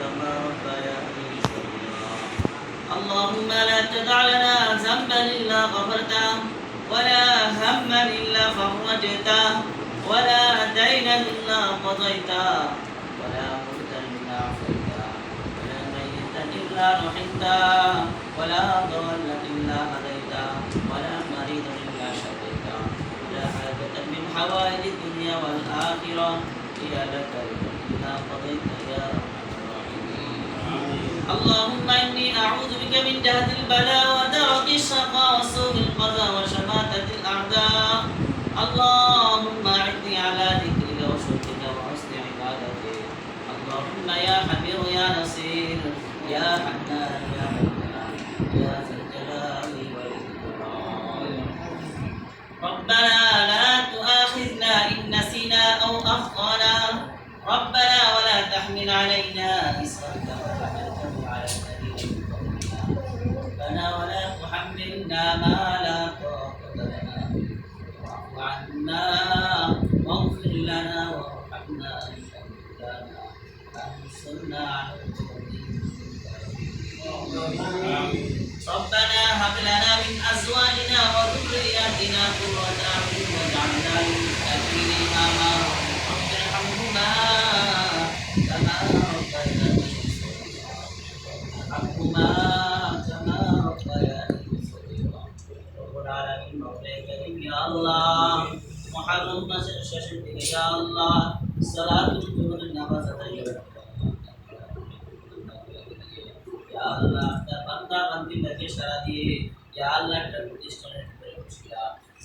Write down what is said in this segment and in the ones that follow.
كما ربياني صغيرا اللهم لا تدع لنا ذنبا إلا غفرته ولا هما إلا فرجته ولا دينا إلا قضيته ولا موتا إلا عافيته ولا ميتا إلا رحمته ولا ضالا إلا هديته ولا مريضا إلا شفيته ولا حاجة من حوائج الدنيا والآخرة هي لك إلا قضيت يا الراحمين اللهم إني أعوذ بك من جهد البلاء ودرك الشقاء وسوء القضاء وشماتة الأعداء. اللهم أعني على ذكرك وشكرك وحسن عبادتك. اللهم يا حبيب يا نصير يا حنان يا منان يا ذا الجلال والإكرام. ربنا لا تؤاخذنا إن نسينا أو أخطأنا. ربنا ولا تحمل علينا تحملنا ما لا طاقة لنا واعف عنا واغفر لنا وارحمنا فانصرنا على ربنا هب لنا من ازواجنا وذرياتنا قرة اعين اللهم شاشا بك يا الله، صلاة تكون النماز يا الله تبقى قد لك شرادي يا الله تبقى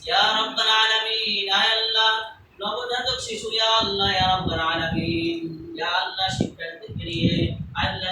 يا رب العالمين يا الله نمود تكشش يا الله يا رب العالمين يا الله شكرا تكريه الله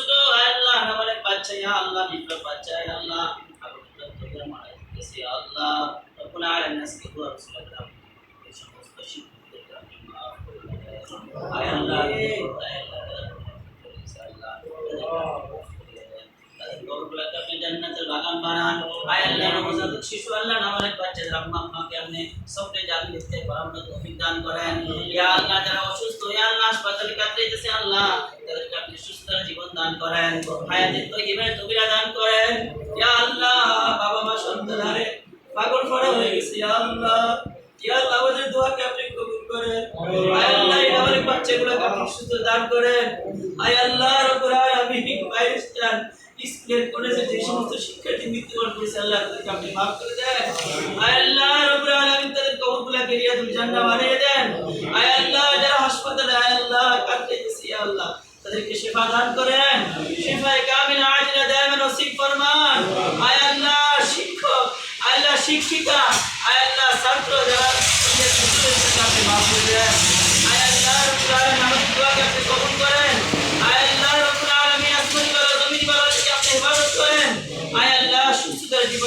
শিশু আল্লাহ নামানের বাচ্চাদের আম্মা আম্মাকে আপনি সবটাই জানি দেখতে বারামটা তৌফিক দান করেন। ইয়া আল্লাহ, যারা অসুস্থ, ইয়া আল্লাহ, হাসপাতালে কাতরাইতেছে আল্লাহ তাদেরকে আপনি সুস্থতার জীবন দান করেন, হায়াতের তৈরিবের তবিরা দান করেন। ইয়া আল্লাহ, বাবা মা সন্তানারে পাগল করা হয়ে গেছে, ইয়া আল্লাহ। ইয়া আল্লাহ, আমাদের দোয়াকে আপনি কবুল করেন। আয় আল্লাহ আমাদের বাচ্চাগুলোকে আপনি সুস্থ দান করেন। আয় আল্লাহ, রব্বুল আলামিন পাকিস্তান স্কুলের কলেজের যে সমস্ত শিক্ষার্থী মৃত্যুবরণ করেছে, আল্লাহ তাদেরকে আপনি মাফ করে দেন। আয় আল্লাহ তাদের বানিয়ে দেন। আয় আল্লাহ যারা হাসপাতালে, আয় আল্লাহ কাটতেছে আল্লাহ তাদেরকে শেফা দান করেন। শিফায়ে কামিল আজিলা দায়মান নসিব ফরমান। আয় আল্লাহ শিক্ষক আল্লাহ শিক্ষিকা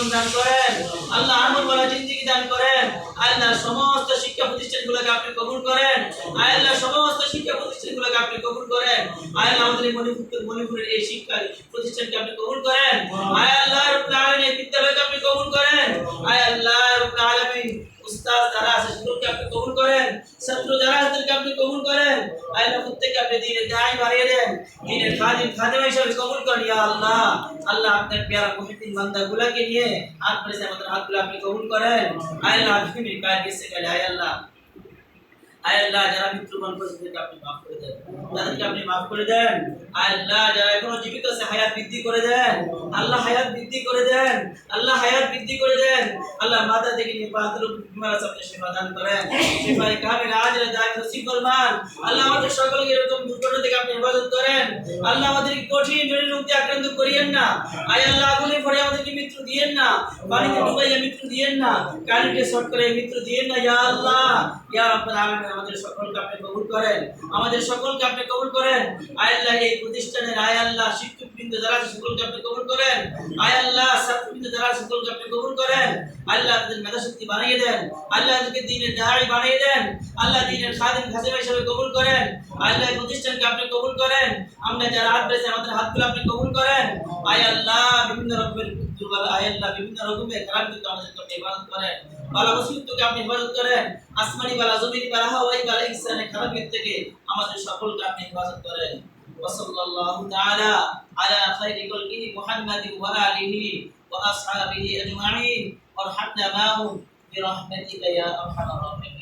জীবন দান করেন, আল্লাহ আমল বলা জিন্দিগি দান করেন আল্লাহ সমস্ত শিক্ষা প্রতিষ্ঠান প্রতিষ্ঠানগুলোকে আপনি কবুল করেন আল্লাহ সমস্ত শিক্ষা প্রতিষ্ঠানগুলোকে আপনি কবুল করেন, আল্লাহ আমাদের মণিপুর মণিপুরের এই শিক্ষা প্রতিষ্ঠানকে আপনি কবুল করেন আয় আল্লাহ রব্বুল বিদ্যালয়কে আপনি কবুল করেন আয় আল্লাহ রব্বুল আলামিন উস্তাদ যারা আছে, সেগুলোকে আপনি কবুল করেন। ছাত্র যারা আছে তাদেরকে আপনি কবুল করেন। আল্লাহ প্রত্যেককে আপনি দিনের দায় বাড়িয়ে দেন। দিনের খাদিম খাদিমা হিসেবে কবুল করেন, ইয়া আল্লাহ। আল্লাহ আপনার পেয়ারা মুহিদ্দিন বান্দাগুলাকে নিয়ে হাত পেরেছে আমাদের হাতগুলো আপনি কবুল করেন। আল্লাহ আপনি কায় গেছে গেলে আল্লাহ। আক্রান্ত করিয়েন না। আয় আল্লাহ আগুনে পড়ে আমাদেরকে মৃত্যু দিয়েন না। পানিতে ডুবাইয়া মৃত্যু দিয়েন না। কারেন্টে শর্ট করে মৃত্যু দিয়েন না। আল্লাহ ইয়া রাব্বাল আলামিন আমাদের সকলকে আপনি কবুল করেন। আমাদের সকলকে আপনি কবুল করেন। আয় আল্লাহ এই প্রতিষ্ঠানের, আয় আল্লাহ, শিক্ষকবৃন্দ যারা সকলকে আপনি কবুল করেন। আয় আল্লাহ, ছাত্রবৃন্দ যারা সকলকে আপনি কবুল করেন। আল্লাহ তাদের মেধাশক্তি বানিয়ে দেন। আল্লাহ তাদেরকে দিনের দাঁড়ি বানিয়ে দেন। আল্লাহ দিনের খাদিম খাসিমা হিসেবে কবুল করেন। আল্লাহ প্রতিষ্ঠানকে আপনি কবুল করেন। আমরা যারা হাত পেয়েছে আমাদের হাতগুলো আপনি কবুল করেন। আয় আল্লাহ, বিভিন্ন রকমের দুর্বল আয় আল্লাহ বিভিন্ন রকমের খারাপ কিন্তু আমাদেরকে আপনি হেফাজত করেন বালা মুসিবতকে আপনি হেফাজত করেন আসমানি বালা জমিনি বালা হাওয়াই বালা ইনসানের খারাপের থেকে আমাদের সকলকে আপনি হেফাজত করেন وصلى الله تعالى على خير خلقه محمد وآله وأصحابه أجمعين وارحمنا معهم برحمتك يا أرحم الراحمين